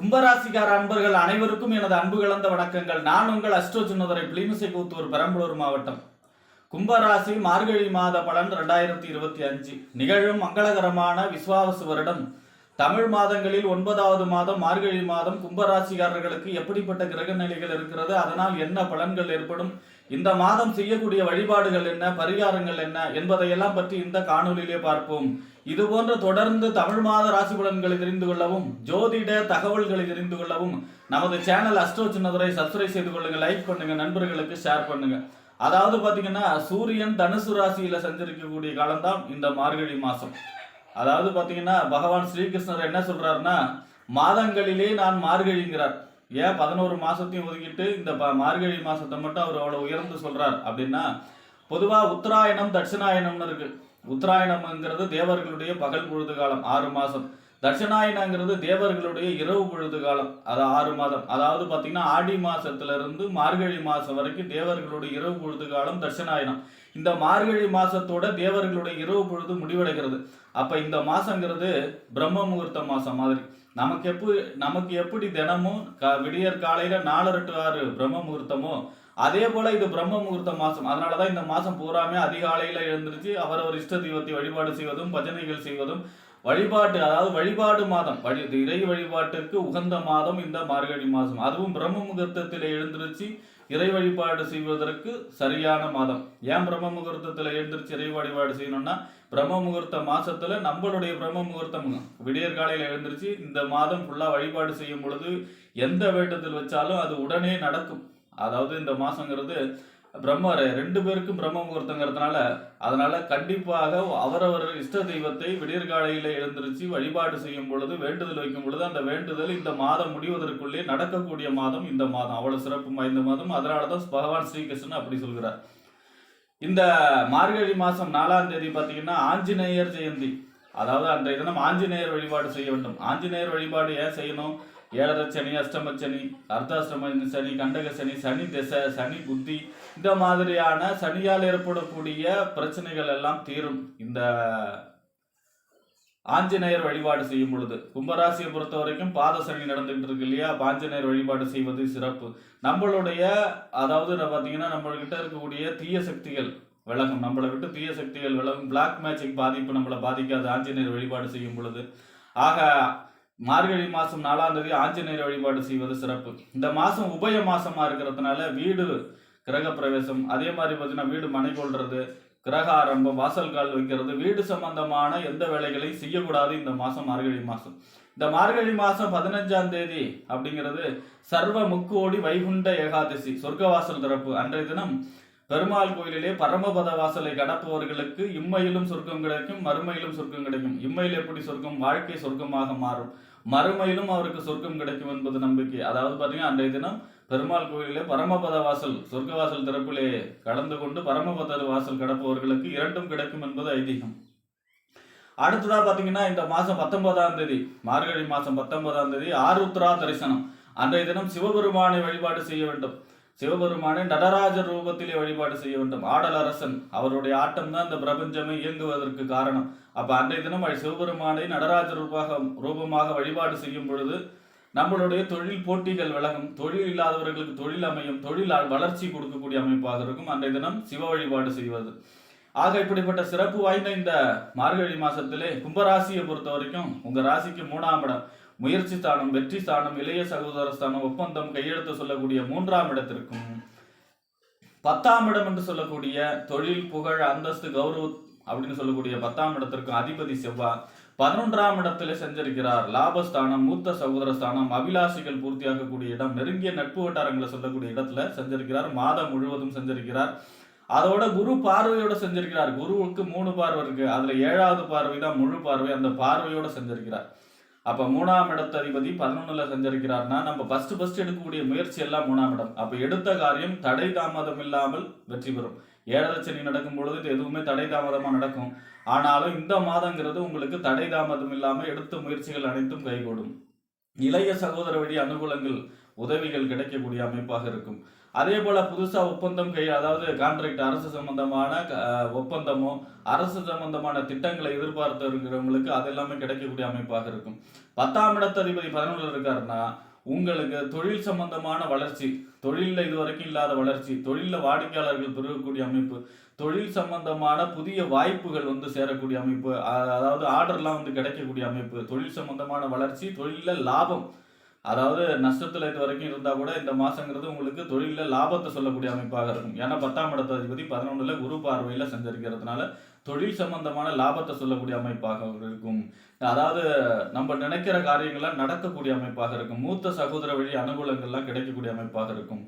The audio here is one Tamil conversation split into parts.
கும்பராசிக்கார அன்பர்கள் அனைவருக்கும் எனது அன்பு கலந்த வணக்கங்கள். நான் உங்கள் அஸ்ட்ரோ சின்னதுரை பிளிமிசை கூத்தூர் பெரம்பலூர் மாவட்டம். கும்பராசி மார்கழி மாத பலன் ரெண்டாயிரத்தி இருபத்தி அஞ்சு. நிகழும் மங்களகரமான விஸ்வாவசு வருடம் தமிழ் மாதங்களில் ஒன்பதாவது மாதம் மார்கழி மாதம் கும்பராசிக்காரர்களுக்கு எப்படிப்பட்ட கிரக நிலைகள் இருக்கிறது? அதனால் என்ன பலன்கள் ஏற்படும்? இந்த மாதம் செய்யக்கூடிய வழிபாடுகள் என்ன? பரிகாரங்கள் என்ன? என்பதையெல்லாம் பற்றி இந்த காணொலியிலே பார்ப்போம். இது போன்ற தொடர்ந்து தமிழ் மாத ராசி பலன்களை தெரிந்து கொள்ளவும் ஜோதிட தகவல்களை தெரிந்து கொள்ளவும் நமது சேனல் அஸ்ட்ரோ சின்னதுரை சப்ஸ்கிரைப் செய்து கொள்ளுங்க லைக் பண்ணுங்க நண்பர்களுக்கு ஷேர் பண்ணுங்க. அதாவது பாத்தீங்கன்னா சூரியன் தனுசு ராசியில சஞ்சரிக்கக்கூடிய காலம்தான் இந்த மார்கழி மாசம் அதாவது பார்த்தீங்கன்னா பகவான் ஸ்ரீகிருஷ்ணர் என்ன சொல்கிறாருன்னா மாதங்களிலே நான் மார்கழிங்கிறார். ஏன் பதினோரு மாதத்தையும் ஒதுக்கிட்டு இந்த ப- மார்கழி மாதத்தை மட்டும் அவர் அவ்வளோ உயர்ந்து சொல்கிறார் அப்படின்னா பொதுவாக உத்தராயணம் தட்சிணாயணம்னு இருக்குது உத்தராயணம்ங்கிறது தேவர்களுடைய பகல் பொழுது காலம் ஆறு மாதம் தட்சிணாயனங்கிறது தேவர்களுடைய இரவு பொழுது காலம் அது ஆறு மாதம். அதாவது பார்த்தீங்கன்னா ஆடி மாதத்துலேருந்து மார்கழி மாதம் வரைக்கும் தேவர்களுடைய இரவு பொழுது காலம் தட்சிணாயனம் இந்த மார்கழி மாசத்தோட தேவர்களுடைய இரவு பொழுது முடிவடைகிறது. அப்ப இந்த மாசங்கிறது பிரம்ம முகூர்த்த மாசம் மாதிரி. நமக்கு எப்படி நமக்கு எப்படி தினமும் க- விடியற் காலையில நாலரை டு ஆறு பிரம்ம முகூர்த்தமோ அதே போல இது பிரம்ம முகூர்த்த மாசம். அதனாலதான் இந்த மாசம் பூராமே அதிகாலையில எழுந்திருச்சு அவரவர் இஷ்ட தெய்வத்தை வழிபாடு செய்வதும் பஜனைகள் செய்வதும் வழிபாட்டு அதாவது வழிபாடு மாதம். வழி இறை வழிபாட்டுக்கு உகந்த மாதம் இந்த மார்கழி மாதம் அதுவும் பிரம்ம முகூர்த்தத்தில் எழுந்திருச்சு இறை வழிபாடு செய்வதற்கு சரியான மாதம். ஏன் பிரம்ம முகூர்த்தத்தில் எழுந்திருச்சு இறை வழிபாடு செய்யணும்னா பிரம்ம முகூர்த்த மாசத்துல நம்மளுடைய பிரம்ம முகூர்த்தம் விடியற் காலையில் எழுந்திருச்சு இந்த மாதம் ஃபுல்லா வழிபாடு செய்யும் பொழுது எந்த வேட்டத்தில் வச்சாலும் அது உடனே நடக்கும். அதாவது இந்த மாசங்கிறது பிரம்ம ரெண்டு பேருக்கும் பிரம்ம முகூர்த்தங்கிறதுனால அதனால கண்டிப்பாக அவரவர் இஷ்ட தெய்வத்தை விடியற்காலையில் எழுந்திருச்சு வழிபாடு செய்யும் பொழுது வேண்டுதல் வைக்கும் பொழுது அந்த வேண்டுதல் இந்த மாதம் முடிவதற்குள்ளே நடக்கக்கூடிய மாதம் இந்த மாதம். அவ்வளவு சிறப்பு வாய்ந்த மாதம். அதனாலதான் பகவான் ஸ்ரீகிருஷ்ணன் அப்படி சொல்கிறார். இந்த மார்கழி மாதம் நாலாம் தேதி பார்த்தீங்கன்னா ஆஞ்சநேயர் ஜெயந்தி. அதாவது அன்றைய தினம் ஆஞ்சநேயர் வழிபாடு செய்ய வேண்டும். ஆஞ்சநேயர் வழிபாடு ஏன் செய்யணும்? ஏழரை சனி அஷ்டம சனி அர்த்தாஷ்டம சனி கண்டக சனி சனி திசை சனி புத்தி இந்த மாதிரியான சனியால் ஏற்படக்கூடிய பிரச்சனைகள் எல்லாம் தீரும். இந்த ஆஞ்சநேயர் வழிபாடு செய்யும் பொழுது கும்பராசியை பொறுத்த வரைக்கும் பாத சனி நடந்துகிட்டு இருக்கு இல்லையா ஆஞ்சநேயர் வழிபாடு செய்வது சிறப்பு. நம்மளுடைய அதாவது பார்த்தீங்கன்னா நம்மள்கிட்ட இருக்கக்கூடிய தீய சக்திகள் விலகும். நம்மளை விட்டு தீய சக்திகள் விலகும். பிளாக் மேஜிக் பாதிப்பு நம்மளை பாதிக்காது. ஆஞ்சநேயர் வழிபாடு செய்யும் பொழுது. ஆக மார்கழி மாதம் நாலாம் தேதி ஆஞ்சநேயர் வழிபாடு செய்வது சிறப்பு. இந்த மாதம் உபய மாசமாக இருக்கிறதுனால வீடு கிரக பிரவேசம் அதே மாதிரி பார்த்தீங்கன்னா வீடு மனை கொள்றது கிரக ஆரம்பம் வாசல் கால் வைக்கிறது வீடு சம்பந்தமான எந்த வேலைகளையும் செய்யக்கூடாது இந்த மாதம் மார்கழி மாதம். இந்த மார்கழி மாதம் பதினஞ்சாம் தேதி அப்படிங்கிறது சர்வ முக்கோடி வைகுண்ட ஏகாதசி சொர்க்கவாசல் திறப்பு. அன்றைய தினம் பெருமாள் கோயிலிலே பரமபத வாசலை கடப்பவர்களுக்கு இம்மையிலும் சொர்க்கம் கிடைக்கும் மறுமையிலும் சொர்க்கம் கிடைக்கும். இம்மையில் எப்படி சொர்க்கம்? வாழ்க்கை சொர்க்கமாக மாறும். மறுமையிலும் அவருக்கு சொர்க்கம் கிடைக்கும் என்பது நம்பிக்கை. அதாவது பார்த்தீங்கன்னா அன்றைய தினம் பெருமாள் கோயிலே பரமபத வாசல் சொர்க்க வாசல் திறப்பிலே கலந்து கொண்டு பரமபத வாசல் கடப்பவர்களுக்கு இரண்டும் கிடைக்கும் என்பது ஐதீகம். அடுத்ததாக பார்த்தீங்கன்னா இந்த மாதம் பத்தொன்பதாம் தேதி மார்கழி மாதம் பத்தொன்பதாம் தேதி ஆருத்ரா தரிசனம். அன்றைய தினம் சிவபெருமானை வழிபாடு செய்ய வேண்டும். சிவபெருமானை நடராஜர் ரூபத்திலே வழிபாடு செய்ய வேண்டும். ஆடல் அரசன் அவருடைய ஆட்டம் தான் இந்த பிரபஞ்சமே இயங்குவதற்கு காரணம். அப்ப அன்றைய தினம் சிவபெருமானை நடராஜ ரூபாக ரூபமாக வழிபாடு செய்யும் பொழுது நம்மளுடைய தொழில் போட்டிகள் விலகும். தொழில் இல்லாதவர்களுக்கு தொழில் அமையும். தொழில் வளர்ச்சி கொடுக்கக்கூடிய அமைப்பாக இருக்கும். அன்றைய தினம் சிவ வழிபாடு செய்வது. ஆக இப்படிப்பட்ட சிறப்பு வாய்ந்த இந்த மார்கழி மாசத்திலே கும்பராசியை பொறுத்த வரைக்கும் உங்க ராசிக்கு மூணாம் இடம். முயற்சி ஸ்தானம் வெற்றி ஸ்தானம் இளைய சகோதர ஸ்தானம் ஒப்பந்தம் கையெழுத்து சொல்லக்கூடிய மூன்றாம் இடத்திற்கும் பத்தாம் இடம் என்று சொல்லக்கூடிய தொழில் புகழ் அந்தஸ்து கௌரவ அப்படின்னு சொல்லக்கூடிய பத்தாம் இடத்திற்கும் அதிபதி செவ்வாய் பதினொன்றாம் இடத்துல செஞ்சிருக்கிறார் லாபஸ்தானம் மூத்த சகோதர ஸ்தானம் அபிலாசிகள் பூர்த்தியாகக்கூடிய இடம் நெருங்கிய நட்பு வட்டாரங்களை சொல்லக்கூடிய இடத்துல செஞ்சிருக்கிறார் மாதம் முழுவதும் செஞ்சிருக்கிறார் அதோட குரு பார்வையோட செஞ்சிருக்கிறார் குருவுக்கு மூணு பார்வை இருக்கு. அதுல ஏழாவது பார்வை தான் முழு பார்வை. அந்த பார்வையோட செஞ்சிருக்கிறார் அப்ப மூணாம் இடத்ததிபதி பதினொன்னுல செஞ்சிருக்கிறார்னா நம்ம ஃபர்ஸ்ட் ஃபர்ஸ்ட் எடுக்கக்கூடிய முயற்சி எல்லாம் மூணாம் இடம். அப்ப எடுத்த காரியம் தடை தாமதம் இல்லாமல் வெற்றி பெறும். ஏழரை சனி நடக்கும் பொழுது இது எதுவுமே தடை தாமதமா நடக்கும். ஆனாலும் இந்த மாதங்கிறது உங்களுக்கு தடை தாமதம் இல்லாமல் எடுத்த முயற்சிகள் அனைத்தும் கைகூடும். இளைய சகோதர வழி அனுகூலங்கள் உதவிகள் கிடைக்கக்கூடிய அமைப்பாக இருக்கும். அதே போல புதுசா ஒப்பந்தம் கை அதாவது கான்ட்ராக்ட் அரசு சம்பந்தமான ஒப்பந்தமோ அரசு சம்பந்தமான திட்டங்களை எதிர்பார்த்து இருக்கிறவங்களுக்கு அது எல்லாமே கிடைக்கக்கூடிய அமைப்பாக இருக்கும். பத்தாம் இடத்ததிபதி அதிபதி இருக்காருன்னா உங்களுக்கு தொழில் சம்பந்தமான வளர்ச்சி தொழிலில் இதுவரைக்கும் இல்லாத வளர்ச்சி தொழிலில் வாடிக்கையாளர்கள் பெருகக்கூடிய அமைப்பு தொழில் சம்பந்தமான புதிய வாய்ப்புகள் வந்து சேரக்கூடிய அமைப்பு அதாவது ஆர்டர்லாம் வந்து கிடைக்கக்கூடிய அமைப்பு தொழில் சம்பந்தமான வளர்ச்சி தொழிலில் லாபம் அதாவது நஷ்டத்துல இது வரைக்கும் இருந்தா கூட இந்த மாசங்கிறது உங்களுக்கு தொழிலில் லாபத்தை சொல்லக்கூடிய அமைப்பாக இருக்கும். ஏன்னா பத்தாம் இடத்த அதிபதி பதினொன்றுல குரு பார்வையில சஞ்சரிக்கிறதுனால தொழில் சம்பந்தமான லாபத்தை சொல்லக்கூடிய அமைப்பாக இருக்கும். அதாவது நம்ம நினைக்கிற காரியங்கள்லாம் நடக்கக்கூடிய அமைப்பாக இருக்கும். மூத்த சகோதர வழி அனுகூலங்கள்லாம் கிடைக்கக்கூடிய அமைப்பாக இருக்கும்.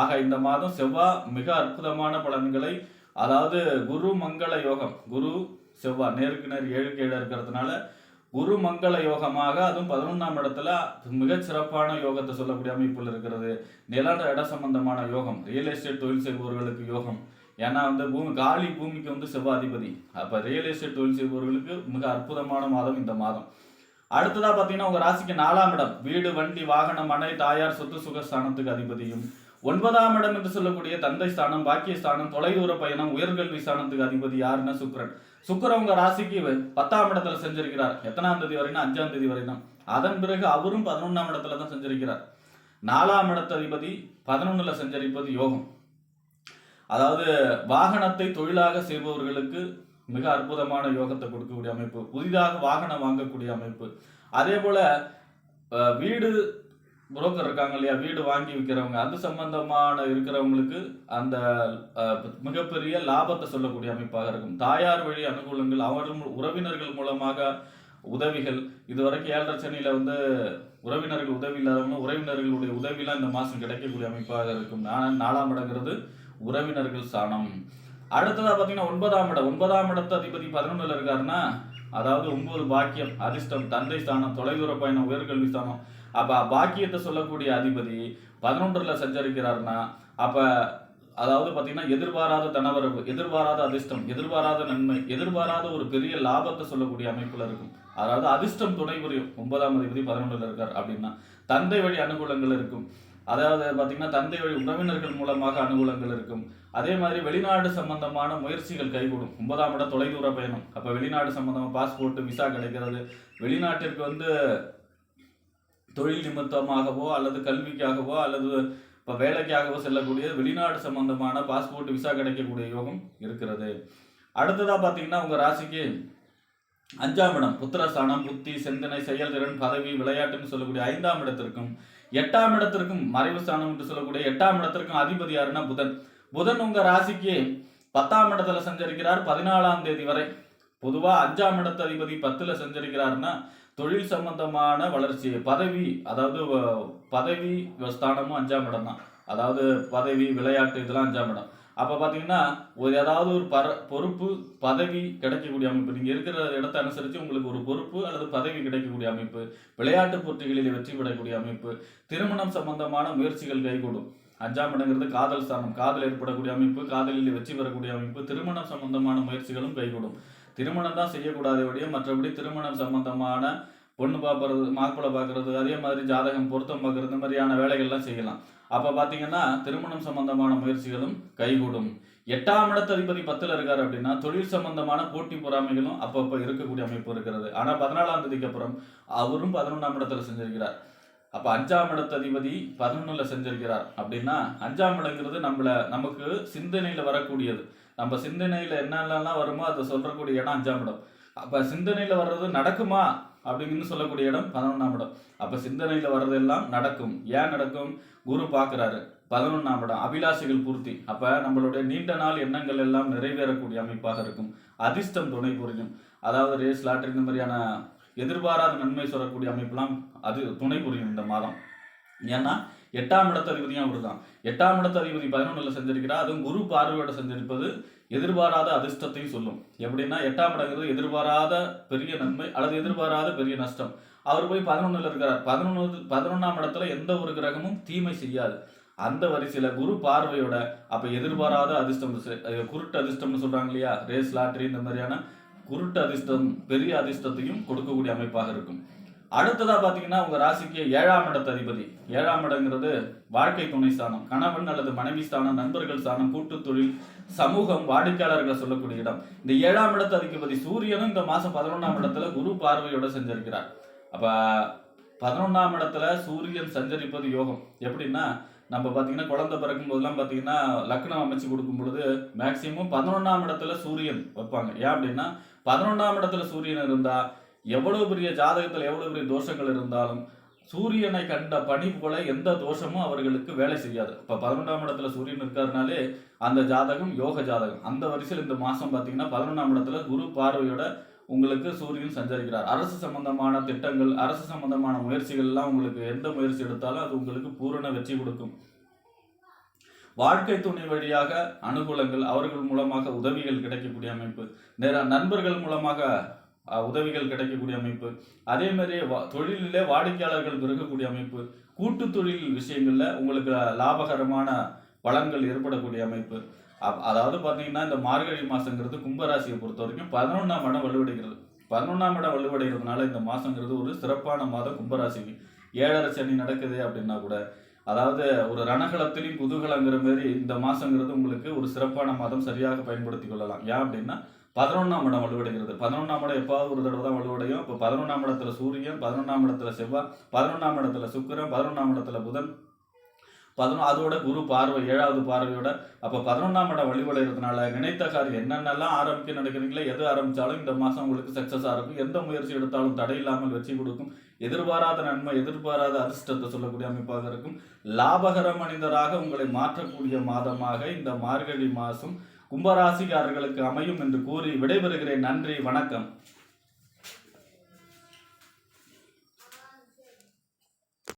ஆக இந்த மாதம் செவ்வாய் மிக அற்புதமான பலன்களை அதாவது குரு மங்கள யோகம் குரு செவ்வாய் நேருக்கு நேர் ஏழு ஏழு இருக்கிறதுனால குரு மங்கள யோகமாக அதுவும் பதினொன்றாம் இடத்துல மிக சிறப்பான யோகத்தை சொல்லக்கூடிய அமைப்பில் இருக்கிறது. நில இட சம்பந்தமான யோகம் ரியல் எஸ்டேட் தொழில் செய்பவர்களுக்கு யோகம். ஏன்னா வந்து பூமி காலி பூமிக்கு வந்து செவ்வாதிபதி. அப்போ அப்ப ரியல் எஸ்டேட் தொழில் செய்பவர்களுக்கு மிக அற்புதமான மாதம் இந்த மாதம். அடுத்ததா பார்த்தீங்கன்னா உங்க ராசிக்கு நாலாம் இடம். வீடு வண்டி வாகனம் மனை தாயார் சொத்து சுக ஸ்தானத்துக்கு அதிபதியும். ஒன்பதாம் இடம் என்று சொல்லக்கூடிய தந்தை ஸ்தானம் பாக்கிய ஸ்தானம் தொலைதூர பயணம் உயர்கல்வி ஸ்தானத்துக்கு அதிபதி யாருன்னா சுக்ரன் சுக்கிரன் உங்க ராசிக்கு பத்தாம் இடத்துல செஞ்சிருக்கிறார். எத்தனாம் தேதி வரைக்கும் அஞ்சாம் தேதி வரைக்கும் அதன் பிறகு அவரும் பதினொன்றாம் இடத்துல தான் செஞ்சிருக்கிறார். நாலாம் இடத்த அதிபதி பதினொன்னுல செஞ்சரிப்பது யோகம். அதாவது வாகனத்தை தொழிலாக செய்பவர்களுக்கு மிக அற்புதமான யோகத்தை கொடுக்கக்கூடிய அமைப்பு. புதிதாக வாகனம் வாங்கக்கூடிய அமைப்பு. அதே போல வீடு புரோக்கர் இருக்காங்க இல்லையா வீடு வாங்கி விற்கிறவங்க அது சம்பந்தமான இருக்கிறவங்களுக்கு அந்த மிகப்பெரிய லாபத்தை சொல்லக்கூடிய அமைப்பாக இருக்கும். தாயார் வழி அனுகூலங்கள் அவர்கள் உறவினர்கள் மூலமாக உதவிகள். இதுவரைக்கும் ஏழரை சென்னையில் வந்து உறவினர்கள் உதவி இல்லாதவங்க உறவினர்களுடைய உதவிலாம் இந்த மாதம் கிடைக்கக்கூடிய அமைப்பாக இருக்கும். நான் நாலாம் இடங்கிறது உறவினர்கள் சாணம். அடுத்ததாக பார்த்தீங்கன்னா ஒன்பதாம் இடம். ஒன்பதாம் இடத்து அதிபதி பதினொன்றில் இருக்காருன்னா அதாவது ஒன்பது பாக்கியம் அதிர்ஷ்டம் தந்தை ஸ்தானம் தொலைதூர பயணம் உயர்கல்வி ஸ்தானம் அப்ப பாக்கியத்தை சொல்லக்கூடிய அதிபதி பதினொன்றுல சஞ்சரிக்கிறாருன்னா அப்ப அதாவது பாத்தீங்கன்னா எதிர்பாராத தனவரவு எதிர்பாராத அதிர்ஷ்டம் எதிர்பாராத நன்மை எதிர்பாராத ஒரு பெரிய லாபத்தை சொல்லக்கூடிய அமைப்புல இருக்கும். அதாவது அதிர்ஷ்டம் துணை புரியும். ஒன்பதாம் அதிபதி பதினொன்றுல இருக்கார் அப்படின்னா தந்தை வழி அனுகூலங்கள் இருக்கும். அதாவது பாத்தீங்கன்னா தந்தை வழி உறவினர்கள் மூலமாக அனுகூலங்கள் இருக்கும். அதே மாதிரி வெளிநாடு சம்பந்தமான முயற்சிகள் கைகூடும். ஒன்பதாம் இடம் தொலைதூர பயணம். அப்ப வெளிநாடு சம்பந்தமா பாஸ்போர்ட் விசா கிடைக்கிறது. வெளிநாட்டிற்கு வந்து தொழில் நிமித்தமாகவோ அல்லது கல்விக்காகவோ அல்லது இப்போ வேலைக்காகவோ செல்லக்கூடிய வெளிநாடு சம்பந்தமான பாஸ்போர்ட் விசா கிடைக்கக்கூடிய யோகம் இருக்கிறது. அடுத்ததாக பார்த்தீங்கன்னா உங்கள் ராசிக்கு அஞ்சாம் இடம் புத்திரஸ்தானம் புத்தி சிந்தனை செயல்திறன் பதவி விளையாட்டுன்னு சொல்லக்கூடிய ஐந்தாம் இடத்திற்கும் எட்டாம் இடத்திற்கும் மறைவு ஸ்தானம் என்று சொல்லக்கூடிய எட்டாம் இடத்திற்கும் அதிபதி யாருன்னா புதன். புதன் உங்கள் ராசிக்கு பத்தாம் இடத்துல சஞ்சரிக்கிறார் பதினாலாம் தேதி வரை. பொதுவாக அஞ்சாம் இடத்து அதிபதி பத்தில் சஞ்சரிக்கிறாருன்னா தொழில் சம்பந்தமான வளர்ச்சி பதவி அதாவது பதவி ஸ்தானமும் அஞ்சாம் இடம் தான். அதாவது பதவி விளையாட்டு இதெல்லாம் அஞ்சாம் இடம். அப்போ பார்த்தீங்கன்னா ஒரு ஏதாவது ஒரு பர பொறுப்பு பதவி கிடைக்கக்கூடிய அமைப்பு. நீங்கள் இருக்கிற இடத்தை அனுசரித்து உங்களுக்கு ஒரு பொறுப்பு அல்லது பதவி கிடைக்கக்கூடிய அமைப்பு விளையாட்டு போட்டிகளில் வெற்றி பெறக்கூடிய அமைப்பு திருமணம் சம்பந்தமான முயற்சிகள் கைகூடும். அஞ்சாம் இடங்கிறது காதல் ஸ்தானம். காதல் ஏற்படக்கூடிய அமைப்பு காதலில் வெற்றி பெறக்கூடிய அமைப்பு திருமணம் சம்பந்தமான முயற்சிகளும் கைகூடும். திருமணம் தான் செய்யக்கூடாது வழியே மற்றபடி திருமணம் சம்பந்தமான பொண்ணு பார்க்குறது மாப்பிள்ளை பார்க்கறது அதே மாதிரி ஜாதகம் பொருத்தம் பார்க்கறது இந்த மாதிரியான வேலைகள்லாம் செய்யலாம். அப்போ பார்த்தீங்கன்னா திருமணம் சம்பந்தமான முயற்சிகளும் கைகூடும். எட்டாம் இடத்ததிபதி பத்தில் இருக்கார் அப்படின்னா தொழில் சம்பந்தமான போட்டி பொறாமைகளும் அப்பப்போ இருக்கக்கூடிய அமைப்பு இருக்கிறது. ஆனால் பதினாலாம் தேதிக்கு அப்புறம் அவரும் பதினொன்றாம் இடத்துல செஞ்சிருக்கிறார். அப்போ அஞ்சாம் இடத்ததிபதி அதிபதி செஞ்சிருக்கிறார். அப்படின்னா அஞ்சாம் இடங்கிறது நம்மள நமக்கு சிந்தனையில் வரக்கூடியது. நம்ம சிந்தனையில் என்னென்னலாம் வருமோ அதை சொல்லக்கூடிய இடம் அஞ்சாம் இடம். அப்போ சிந்தனையில் வர்றது நடக்குமா? அப்படின்னு சொல்லக்கூடிய இடம் பதினொன்றாம் இடம். அப்போ சிந்தனையில் வர்றதெல்லாம் நடக்கும். ஏன் நடக்கும்? குரு பார்க்குறாரு. பதினொன்றாம் இடம். அபிலாஷைகள் பூர்த்தி. அப்போ நம்மளுடைய நீண்ட நாள் எண்ணங்கள் எல்லாம் நிறைவேறக்கூடிய அமைப்பாக இருக்கும். அதிர்ஷ்டம் துணை புரியும். அதாவது ரேஸ் லாட்டரி இந்த மாதிரியான எதிர்பாராத நன்மை சொல்லக்கூடிய அமைப்பெல்லாம் அது துணை புரியும் இந்த மாதம். ஏன்னா எட்டாம் இடத்து அதிபதியும் அவர் தான் எட்டாம் இடத்து அதிபதி பதினொன்றில் செஞ்சிருக்கிறார். அதுவும் குரு பார்வையோட செஞ்சிருப்பது எதிர்பாராத அதிர்ஷ்டத்தையும் சொல்லும். எப்படின்னா எட்டாம் இடங்கிறது எதிர்பாராத பெரிய நன்மை அல்லது எதிர்பாராத பெரிய நஷ்டம். அவர் போய் பதினொன்றில் இருக்கிறார். பதினொன்று பதினொன்றாம் இடத்துல எந்த ஒரு கிரகமும் தீமை செய்யாது. அந்த வரிசையில் குரு பார்வையோட அப்போ எதிர்பாராத அதிர்ஷ்டம் குருட்டு அதிர்ஷ்டம்னு சொல்கிறாங்க இல்லையா? ரேஸ் லாட்ரி இந்த மாதிரியான குருட்டு அதிர்ஷ்டம் பெரிய அதிர்ஷ்டத்தையும் கொடுக்கக்கூடிய அமைப்பாக இருக்கும். அடுத்ததா பாத்தீங்கன்னா உங்க ராசிக்கு ஏழாம் இடத்து அதிபதி. ஏழாம் இடங்கிறது வாழ்க்கை துணை ஸ்தானம். கணவன் அல்லது மனைவி ஸ்தானம் நண்பர்கள் ஸ்தானம் கூட்டு தொழில் சமூகம் வாடிக்கையாளர்களை சொல்லக்கூடிய இடம். இந்த ஏழாம் இடத்து அதிபதி சூரியனும் இந்த மாசம் பதினொன்றாம் இடத்துல குரு பார்வையோட செஞ்சிருக்கிறார். அப்ப பதினொன்றாம் இடத்துல சூரியன் சஞ்சரிப்பது யோகம். எப்படின்னா நம்ம பார்த்தீங்கன்னா குழந்தை பிறக்கும் போதெல்லாம் பார்த்தீங்கன்னா லக்னம் அமைச்சு கொடுக்கும் பொழுது மேக்சிமம் பதினொன்றாம் இடத்துல சூரியன் வைப்பாங்க. ஏன் அப்படின்னா பதினொன்றாம் இடத்துல சூரியன் இருந்தால் எவ்வளவு பெரிய ஜாதகத்தில் எவ்வளவு பெரிய தோஷங்கள் இருந்தாலும் சூரியனை கண்ட பணி போல எந்த தோஷமும் அவர்களுக்கு வேலை செய்யாது. இப்போ பதினொன்றாம் இடத்துல சூரியன் இருக்காருனாலே அந்த ஜாதகம் யோக ஜாதகம். அந்த வரிசையில் இந்த மாதம் பார்த்தீங்கன்னா பதினொன்றாம் இடத்துல குரு பார்வையோட உங்களுக்கு சூரியன் சஞ்சரிக்கிறார். அரசு சம்பந்தமான திட்டங்கள் அரசு சம்பந்தமான முயற்சிகள்லாம் உங்களுக்கு எந்த முயற்சி எடுத்தாலும் அது உங்களுக்கு பூரண வெற்றி கொடுக்கும். வாழ்க்கை துணை வழியாக அனுகூலங்கள் அவர்கள் மூலமாக உதவிகள் கிடைக்கக்கூடிய அமைப்பு. நேர நண்பர்கள் மூலமாக உதவிகள் கிடைக்கக்கூடிய அமைப்பு. அதே மாதிரி வா- தொழிலிலே வாடிக்கையாளர்கள் பெருகக்கூடிய அமைப்பு. கூட்டு தொழில் விஷயங்களில் உங்களுக்கு லாபகரமான வளங்கள் ஏற்படக்கூடிய அமைப்பு. அப்- அதாவது பார்த்தீங்கன்னா இந்த மார்கழி மாசங்கிறது கும்பராசியை பொறுத்த வரைக்கும் பதினொன்றாம் இடம் வலுவடைகிறது. பதினொன்றாம் இடம் வலுவடைகிறதுனால இந்த மாதங்கிறது ஒரு சிறப்பான மாதம் கும்பராசிக்கு ஏழரை சனி நடக்குது அப்படின்னா கூட அதாவது ஒரு ரணகலத்திலையும் குதூகலங்கிற மாதிரி இந்த மாதங்கிறது உங்களுக்கு ஒரு சிறப்பான மாதம் சரியாக பயன்படுத்தி கொள்ளலாம். ஏன் அப்படின்னா பதினொன்றாம் இடம் வலுவடைகிறது. பதினொன்றாம் இடம் எப்பாவது ஒரு தடவை தான் வலுவடையும். இப்போ பதினொன்றாம் இடத்துல சூரியன் பதினொன்றாம் இடத்துல செவ்வாய் பதினொன்றாம் இடத்துல சுக்கரன் பதினொன்றாம் இடத்துல புதன். பதினொ அதோட குரு பார்வை ஏழாவது பார்வையோட. அப்போ பதினொன்றாம் இடம் வழிபடுறதுனால நினைத்த காரியம் என்னென்னலாம் ஆரம்பிக்க நினைக்கிறீங்களோ? எது ஆரம்பித்தாலும் இந்த மாதம் உங்களுக்கு சக்ஸஸாக இருக்கும். எந்த முயற்சி எடுத்தாலும் தடை இல்லாமல் வெற்றி கொடுக்கும். எதிர்பாராத நன்மை எதிர்பாராத அதிர்ஷ்டத்தை சொல்லக்கூடிய அமைப்பாக இருக்கும். லாபகர மனிதராக உங்களை மாற்றக்கூடிய மாதமாக இந்த மார்கழி மாதம் கும்பராசிக்காரர்களுக்கு அமையும் என்று கூறி விடைபெறுகிறேன். நன்றி வணக்கம்.